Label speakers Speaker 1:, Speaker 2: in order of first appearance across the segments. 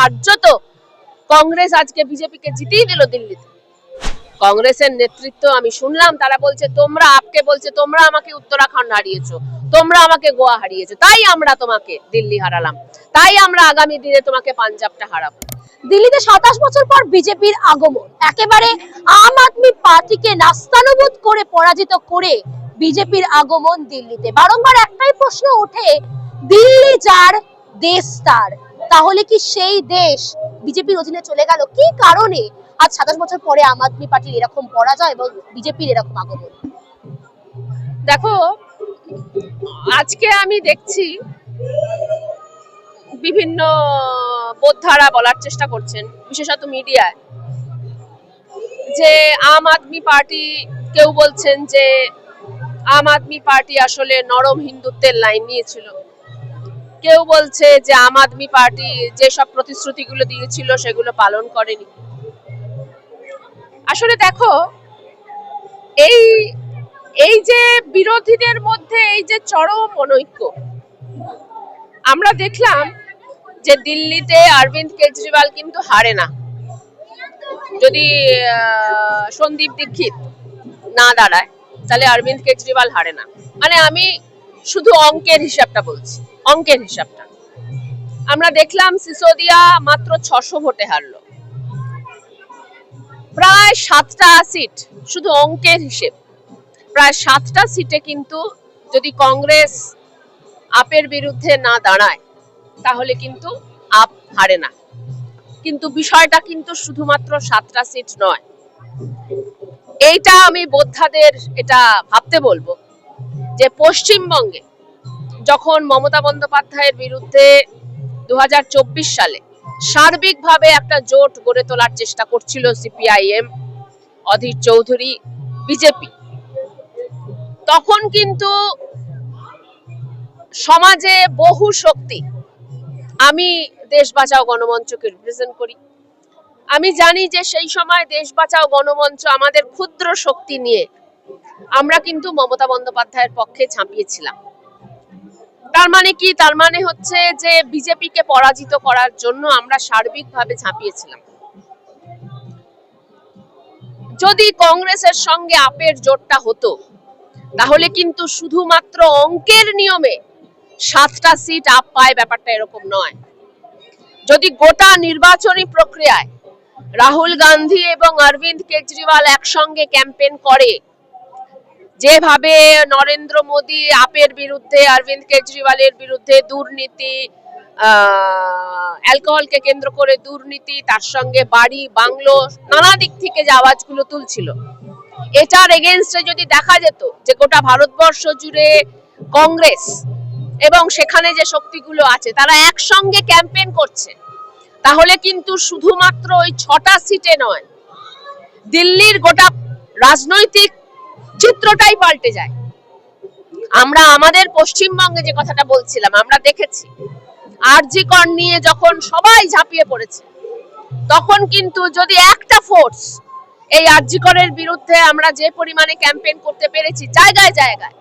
Speaker 1: কার্যত কংগ্রেস আজকে বিজেপিকে জিতিয়ে দিল দিল্লিতে। কংগ্রেসের নেতৃত্ব আমি শুনলাম, তারা বলছে, তোমরা আপকে বলছে, তোমরা আমাকে উত্তরাখণ্ড হারিয়েছো, তোমরা আমাকে গোয়া হারিয়েছো, তাই আমরা তোমাকে দিল্লি হারালাম, তাই আমরা আগামী দিনে তোমাকে পাঞ্জাবটা হারাবো।
Speaker 2: দিল্লিতে সাতাশ বছর পর বিজেপির আগমন, একেবারে আম আদমি পার্টিকে নাস্তানুবোধ করে, পরাজিত করে বিজেপির আগমন দিল্লিতে। বারংবার একটাই প্রশ্ন ওঠে, দিল্লি যার দেশ তার। তাহলে কি সেই দেশ বিজেপির অধীনে চলে গেল? কি কারণে? আজ সাতাশ বছর পরে আম আদমি পার্টির এরকম পরাজয় এবং বিজেপির এরকম আগমন।
Speaker 1: দেখো, আজকে আমি দেখছি বিভিন্ন বোদ্ধারা বলার চেষ্টা করছেন, বিশেষত মিডিয়ায়, যে আম আদমি পার্টি, কেউ বলছেন যে আম আদমি পার্টি আসলে নরম হিন্দুত্বের লাইন নিয়েছিল কেউ বলছে যে আম আদমি পার্টি যেসব প্রতিশ্রুতিগুলো দিয়েছিল সেগুলো পালন করেনি। আসলে দেখো, এই এই যে বিরোধীদের মধ্যে এই যে চরম অনৈক্য, আমরা দেখলাম যে দিল্লিতে অরবিন্দ কেজরিওয়াল কিন্তু হারে না। যদি সন্দীপ দীক্ষিত না দাঁড়ায়, তাহলে অরবিন্দ কেজরিওয়াল হারে না। মানে আমি শুধু অঙ্কের হিসাবটা বলছি, অঙ্কের হিসাবটা। আমরা দেখলাম সিসোদিয়া মাত্র ছশো ভোটে হারলো। প্রায় সাতটা সিট শুধু অঙ্কের হিসেব। প্রায় সাতটা সিটে কিন্তু যদি কংগ্রেস আপের বিরুদ্ধে না দাঁড়ায়, তাহলে কিন্তু আপ হারে না। কিন্তু বিষয়টা কিন্তু শুধুমাত্র সাতটা সিট নয়। এইটা আমি বোদ্ধাদের এটা ভাবতে বলব। যে পশ্চিমবঙ্গে যখন মমতা বন্দ্যোপাধ্যায়ের বিরুদ্ধে দুহাজার চব্বিশ সালে সার্বিকভাবে একটা জোট গড়ে তোলার চেষ্টা করছিল সিপিআইএম, অধীর চৌধুরী, বিজেপি, তখন কিন্তু সমাজে বহু শক্তি, আমি দেশ বাঁচাও গণমঞ্চকে রিপ্রেজেন্ট করি। আমি জানি যে সেই সময় দেশ বাঁচাও গণমঞ্চ আমাদের ক্ষুদ্র শক্তি নিয়ে আমরা কিন্তু মমতা বন্দ্যোপাধ্যায়ের পক্ষে ঝাঁপিয়েছিলাম তার মানে কি? তার মানে হচ্ছে যে বিজেপিকে পরাজিত করার জন্য আমরা সার্বিকভাবে ঝাঁপিয়েছিলাম যদি কংগ্রেসের সঙ্গে আপের জোটটা হতো, তাহলে কিন্তু শুধুমাত্র অঙ্কের নিয়মে সাতটা সিট আপ পায় ব্যাপারটা এরকম নয়। যদি গোটা নির্বাচনী প্রক্রিয়ায় রাহুল গান্ধী এবং অরবিন্দ কেজরিওয়াল একসঙ্গে ক্যাম্পেন করে যেভাবে নরেন্দ্র মোদী আপের বিরুদ্ধে, অরবিন্দ কেজরিওয়ালের বিরুদ্ধে দুর্নীতি অ্যালকোহলকে কেন্দ্র করে দুর্নীতি, তার সঙ্গে বাড়ি, বাংলো, নানা দিক থেকে যে আওয়াজগুলো তুলছিল। এটার এগেনস্টে যদি দেখা যেত যে গোটা ভারতবর্ষ জুড়ে কংগ্রেস এবং সেখানে যে শক্তিগুলো আছে, তারা একসঙ্গে ক্যাম্পেন করছে, তাহলে কিন্তু শুধুমাত্র ওই ছটা সিটে নয়, দিল্লির গোটা রাজনৈতিক চিত্রটাই পাল্টে যায়। আমরা আমাদের পশ্চিমবঙ্গে যে কথাটা বলছিলাম, আমরা দেখেছি। আরজি কর নিয়ে যখন সবাই ঝাঁপিয়ে পড়েছে, তখন কিন্তু যদি একটা ফোর্স এই আরজিকরের বিরুদ্ধে আমরা যে পরিমাণে ক্যাম্পেইন করতে পেরেছি, জায়গায় জায়গায়,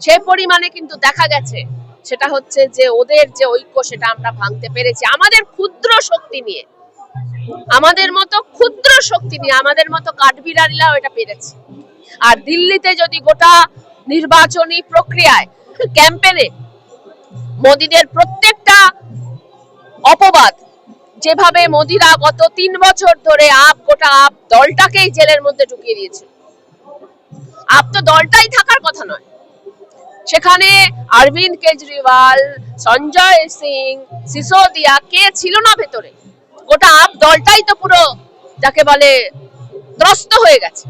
Speaker 1: সে পরিমাণে কিন্তু দেখা গেছে, সেটা হচ্ছে যে ওদের যে ঐক্য, সেটা আমরা ভাঙতে পেরেছি। আমাদের ক্ষুদ্র শক্তি নিয়ে, আমাদের মতো ক্ষুদ্র শক্তি নিয়ে, আমাদের মতো কাঠবিড়ালিরাও এটা পেরেছে। আর দিল্লিতে যদি গোটা নির্বাচনী প্রক্রিয়ায় ক্যাম্পেনে মোদীদের প্রত্যেকটা অপবাদ যেভাবে মোদিরা গত তিন বছর ধরে আপ, গোটা আপ দলটাকেই জেলের মধ্যে ঢুকিয়ে দিয়েছে। আপ তো দলটাই থাকার কথা নয়। সেখানে অরবিন্দ কেজরিওয়াল, সঞ্জয় সিং, সিসোদিয়া, কে ছিল না ভেতরে, গোটা আপ দলটাই তো পুরো, যাকে বলে, ত্রস্ত হয়ে গেছে।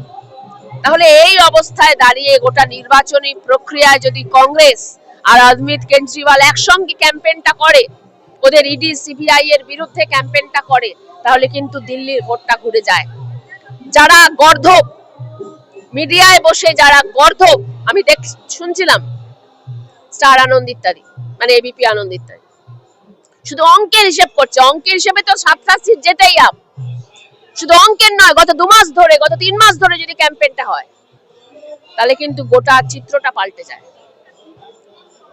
Speaker 1: তাহলে এই অবস্থায় দাঁড়িয়ে গোটা নির্বাচনী প্রক্রিয়ায় যদি কংগ্রেস আর অরবিন্দ কেজরিওয়াল একসঙ্গে ক্যাম্পেইনটা করে, ওদের ইডি, সিবিআই এর বিরুদ্ধে ক্যাম্পেইনটা করে, তাহলে কিন্তু দিল্লির ভোটটা ঘুরে যায়। যারা গর্ধব, মিডিয়ায় বসে যারা গর্ধব, আমি দেখ, শুনছিলাম, স্টার আনন্দ ইত্যাদি মানে এবিপি আনন্দ ইত্যাদি শুধু অঙ্কের হিসেব করছে, অঙ্কের হিসেবে তো সাতটা সিট যেতেই আপ। শুধু অঙ্কের নয়, গত দু মাস ধরে, গত তিন মাস ধরে যদি ক্যাম্পেইনটা হয়, তাহলে কিন্তু গোটা চিত্রটা পাল্টে যায়।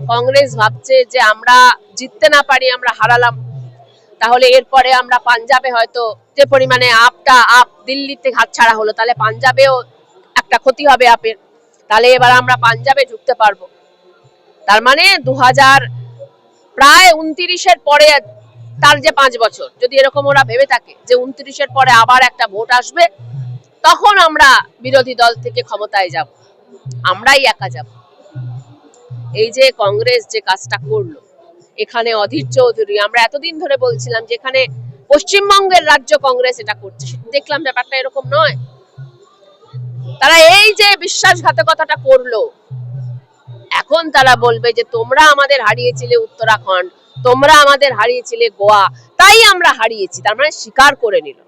Speaker 1: কংগ্রেস ভাবছে যে আমরা জিততে না পারি, আমরা হারালাম। তাহলে এরপরে আমরা পাঞ্জাবে হয়তো যে পরিমাণে আপটা, আপ দিল্লিতে হাতছাড়া হলো, তাহলে পাঞ্জাবেও একটা ক্ষতি হবে আপের। তাহলে এবার আমরা পাঞ্জাবে ঢুকতে পারব। তার মানে দু হাজার প্রায় উনত্রিশের পরে তার যে পাঁচ বছর, যদি এরকম ওরা ভেবে থাকে যে উনত্রিশের পরে আবার একটা ভোট আসবে, তখন আমরা বিরোধী দল থেকে ক্ষমতায় যাব। আমরাই একা যাব। এই যে কংগ্রেস যে কাজটা করল, এখানে অধীর চৌধুরী, আমরা এতদিন ধরে বলছিলাম যে এখানে পশ্চিমবঙ্গের রাজ্য কংগ্রেস এটা করছে। দেখলাম ব্যাপারটা এরকম নয়। তারা এই যে বিশ্বাসঘাতকতাটা করল, এখন তারা বলবে যে তোমরা আমাদের হারিয়েছিলে উত্তরাখণ্ড তোমরা আমাদের হারিয়েছিলে গোয়া, তাই আমরা হারিয়েছি, তার মানে স্বীকার করে নিল।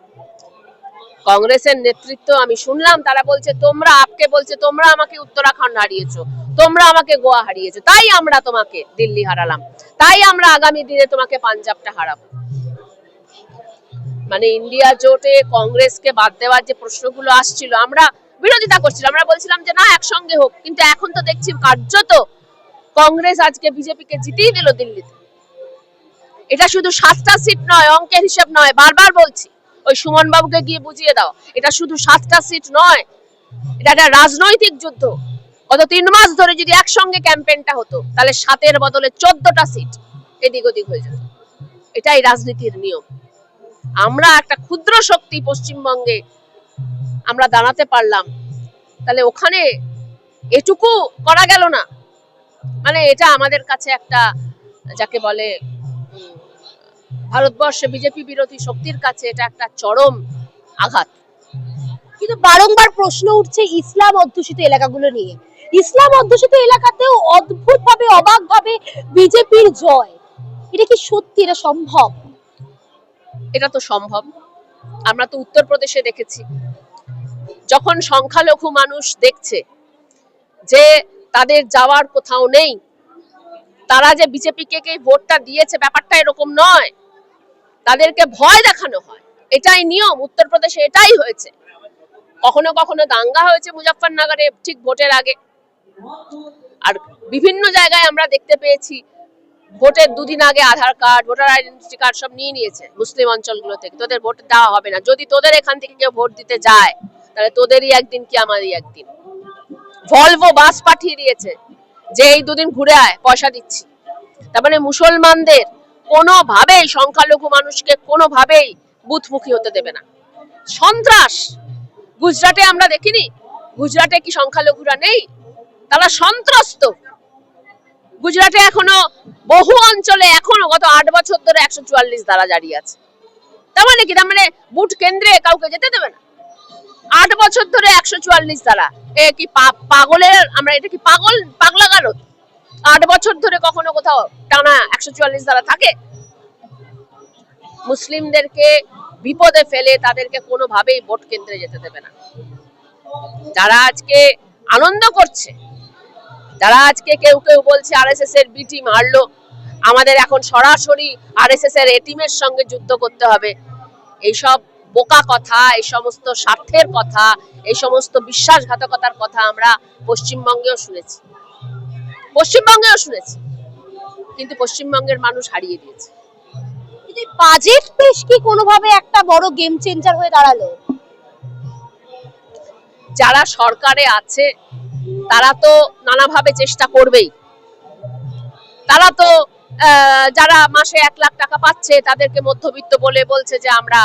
Speaker 1: কংগ্রেসের নেতৃত্ব আমি শুনলাম, তারা বলছে, তোমরা আপকে বলছে, তোমরা আমাকে উত্তরাখণ্ড হারিয়েছো, তোমরা আমাকে গোয়া হারিয়েছো, তাই আমরা তোমাকে দিল্লি হারালাম, তাই আমরা আগামী দিনে তোমাকে পাঞ্জাবটা হারাবো। মানে ইন্ডিয়া জোটে কংগ্রেসকে বাদ দেওয়ার যে প্রশ্নগুলো আসছিল, আমরা বিরোধিতা করছিলাম, আমরা বলছিলাম যে, না, একসঙ্গে হোক। কিন্তু এখন তো দেখছি কার্যত কংগ্রেস আজকে বিজেপিকে জিতেই দিল দিল্লিতে। এটা শুধু সাতটা সিট নয়, অঙ্কের হিসাব নয়, বারবার বলছি। ওই সুমন বাবুকে গিয়ে বুঝিয়ে দাও, এটা শুধু সাতটা সিট নয়, এটা একটা রাজনৈতিক যুদ্ধ। গত তিন মাস ধরে যদি একসঙ্গে ক্যাম্পেইনটা হতো, তাহলে সাতের বদলে চোদ্দটা সিট এদিক ওদিক হয়ে যেত। এটাই রাজনীতির নিয়ম। আমরা একটা ক্ষুদ্র শক্তি পশ্চিমবঙ্গে আমরা দাঁড়াতে পারলাম, তাহলে ওখানে এটুকু করা গেল না। মানে এটা আমাদের কাছে একটা, যাকে বলে ভারতবর্ষে বিজেপি বিরোধী শক্তির কাছে এটা একটা চরম আঘাত।
Speaker 2: কিন্তু বারংবার প্রশ্ন উঠছে ইসলাম অধ্যুষিত এলাকাগুলো নিয়ে। ইসলাম অধ্যুষিত এলাকাতেও অদ্ভুত ভাবে অবাক ভাবে বিজেপির জয়। এটা কি সত্যি? এটা সম্ভব?
Speaker 1: এটা তো সম্ভব। আমরা তো উত্তরপ্রদেশে দেখেছি। যখন সংখ্যালঘু মানুষ দেখছে যে তাদের যাওয়ার কোথাও নেই তারা যে বিজেপিকে কে ভোটটা দিয়েছে ব্যাপারটা এরকম নয়। তাদেরকে ভয় দেখানো হয়। এটাই নিয়ম। উত্তরপ্রদেশে এটাই হয়েছে। কখনো কখনো দাঙ্গা হয়েছে মুজফ্ফরনগরে ঠিক ভোটের আগে। আর বিভিন্ন জায়গায় আমরা দেখতে পেয়েছি, ভোটের দুদিন আগে Aadhaar card, voter identity card সব নিয়ে নিয়েছে মুসলিম অঞ্চলগুলো থেকে। তোদের ভোট দেওয়া হবে না। যদি তোদের এখান থেকে কেউ ভোট দিতে যায়, তাহলে তোদেরই একদিন, কি আমারই একদিন। ভলভো বাস পাঠিয়ে দিয়েছে। যে এই দুদিন ঘুরে আয়, পয়সা দিচ্ছি। তার মানে মুসলমানদের কোনোভাবেই সংখ্যালঘু মানুষকে কোনোভাবেই বুথমুখী হতে দেবে না। সন্ত্রাস! গুজরাটে আমরা দেখিনি? গুজরাটে কি সংখ্যালঘুরা নেই? তারা সন্ত্রস্ত। গুজরাটে এখনও বহু অঞ্চলে এখনও গত আট বছর ধরে একশো চুয়াল্লিশ দ্বারা জারি আছে। তার মানে কি? তার মানে বুট কেন্দ্রে কাউকে যেতে দেবে না। আট বছর ধরে একশো চুয়াল্লিশ দ্বারা এ কি পাগলের, আমরা এটা কি পাগল? পাগলা গারদ? আট বছর ধরে কখনো কোথাও টানা একশো চুয়াল্লিশ দ্বারা থাকে? মুসলিমদেরকে বিপদে ফেলে তাদেরকে কোনোভাবেই ভোট কেন্দ্রে যেতে দেবে না। যারা আজকে আনন্দ করছে, যারা আজকে কেউ কেউ বলছে আরএসএস এর বিটি মারলো, আমাদের এখন সরাসরি আরএসএস এর এটিমের সঙ্গে যুদ্ধ করতে হবে। এইসব বোকা কথা এই সমস্ত স্বার্থের কথা এই সমস্ত বিশ্বাসঘাতকতার কথা আমরা পশ্চিমবঙ্গেও শুনেছি। পশ্চিমবঙ্গেও শুনেছি। কিন্তু পশ্চিমবঙ্গের মানুষ হারিয়ে দিয়েছে
Speaker 2: বাজেট পেশ কি কোনোভাবে একটা বড় গেম চেঞ্জার হয়ে দাঁড়াল?
Speaker 1: যারা সরকারে আছে তারা তো নানাভাবে চেষ্টা করবেই। তারা তো আহ, যারা মাসে এক লাখ টাকা পাচ্ছে তাদেরকে মধ্যবিত্ত বলে বলছে যে আমরা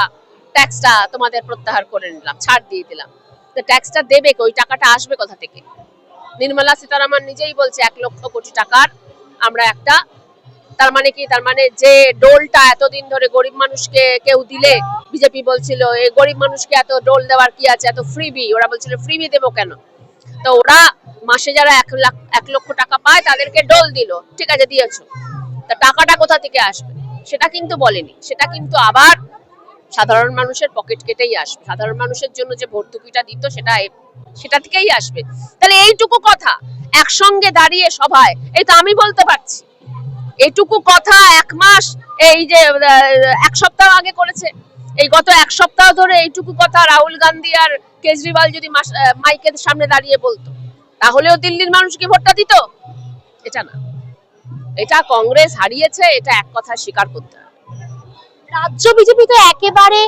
Speaker 1: ট্যাক্সটা তোমাদের প্রত্যাহার করে নিলাম, ছাড় দিয়ে দিলাম। তো ট্যাক্সটা দেবে ওই টাকাটা আসবে কোথা থেকে? নির্মলা সীতারামন নিজেই বলছে, এক লক্ষ কোটি টাকার আমরা একটা, তার মানে কি? তার মানে যে ডোলটা এতদিন ধরে গরিব মানুষকে কেউ দিলে, বিজেপি বলছিল এই গরিব মানুষকে এত ডোল দেওয়ার কি আছে? এত ফ্রিবি ওরা বলছিল ফ্রিবি দেবো কেন? তো ওরা মাসে যারা এক লাখ, এক লক্ষ টাকা পায়, তাদেরকে ডোল দিল। ঠিক আছে, দিয়েছ। তা টাকাটা কোথা থেকে আসবে? সেটা কিন্তু বলেনি। সেটা কিন্তু আবার সাধারণ মানুষের পকেট কেটেই আসবে। সাধারণ মানুষের জন্য যে ভর্তুকিটা দিত, সেটা সেটা থেকেই আসবে। তাহলে এইটুকু কথা একসঙ্গে দাঁড়িয়ে সভায়, এই তো আমি বলতে পারছি। এইটুকু কথা এক মাস, এই যে এক সপ্তাহ আগে করেছে। এই গত এক সপ্তাহ ধরে এইটুকু কথা রাহুল গান্ধী আর কেজরিওয়াল যদি মাইকের সামনে দাঁড়িয়ে বলতো, তাহলেও দিল্লির মানুষ কি ভোটটা দিত? এটা না। এটা কংগ্রেস হারিয়েছে, এটা এক কথা স্বীকার করতে
Speaker 2: রাজ্য বিজেপি তো একেবারে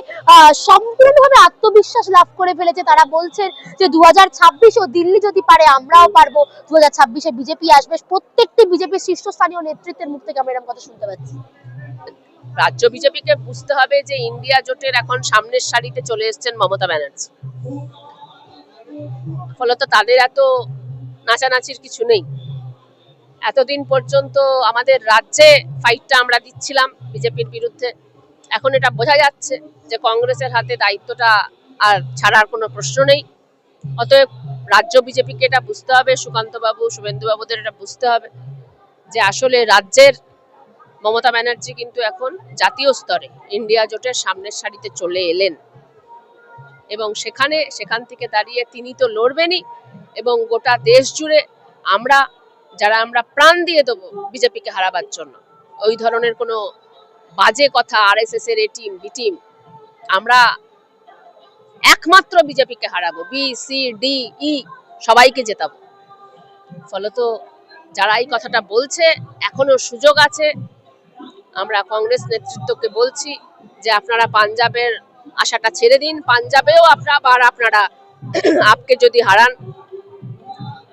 Speaker 2: সম্পূর্ণভাবে আত্মবিশ্বাস লাভ করে ফেলেছে। তারা বলছেন যে দু হাজার ছাব্বিশ ও দিল্লি যদি পারে, আমরাও পারব। দু হাজার ছাব্বিশে বিজেপি আসবে। প্রত্যেকটি বিজেপির শীর্ষস্থানীয় নেতৃত্বের মুখ থেকে আমরা এরকম কথা শুনতে পাচ্ছি।
Speaker 1: রাজ্য বিজেপিকে বুঝতে হবে যে ইন্ডিয়া জোটের এখন সামনের সারিতে চলে এসেছেন মমতা ব্যানার্জি। ফলত তাদের এত নাচানাচির কিছু নেই। এতদিন পর্যন্ত আমাদের রাজ্যে ফাইটটা আমরা দিচ্ছিলাম বিজেপির বিরুদ্ধে। এখন এটা বোঝা যাচ্ছে যে কংগ্রেসের হাতে দায়িত্বটা আর ছাড়ার কোনো প্রশ্ন নেই। অতএব রাজ্য বিজেপিকে এটা বুঝতে হবে, সুকান্তবাবু, শুভেন্দুবাবুদের এটা বুঝতে হবে যে আসলে রাজ্যের মমতা ব্যানার্জি কিন্তু এখন জাতীয় স্তরে ইন্ডিয়া জোটের সামনের সারিতে চলে এলেন। এবং সেখানে, সেখান থেকে দাঁড়িয়ে তিনি তো লড়বেনই এবং গোটা দেশ জুড়ে আমরা, যারা আমরা প্রাণ দিয়ে দেবো বিজেপিকে হারাবার জন্য। ওই ধরনের কোনো বাজে কথা আর এস এস এর এ টিম বি টিম আমরা একমাত্র বিজেপিকে হারাবো বি সি ডি ই সবাইকে জেতাবো। ফলত যারা এই কথাটা বলছে, এখনও সুযোগ আছে। আমরা কংগ্রেস নেতৃত্বকে বলছি যে আপনারা পাঞ্জাবের আশাটা ছেড়ে দিন, পাঞ্জাবেও আপনারা আবার আপনারা আপকে যদি হারান,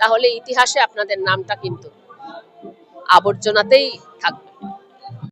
Speaker 1: তাহলে ইতিহাসে আপনাদের নামটা কিন্তু আবর্জনাতেই থাকবে।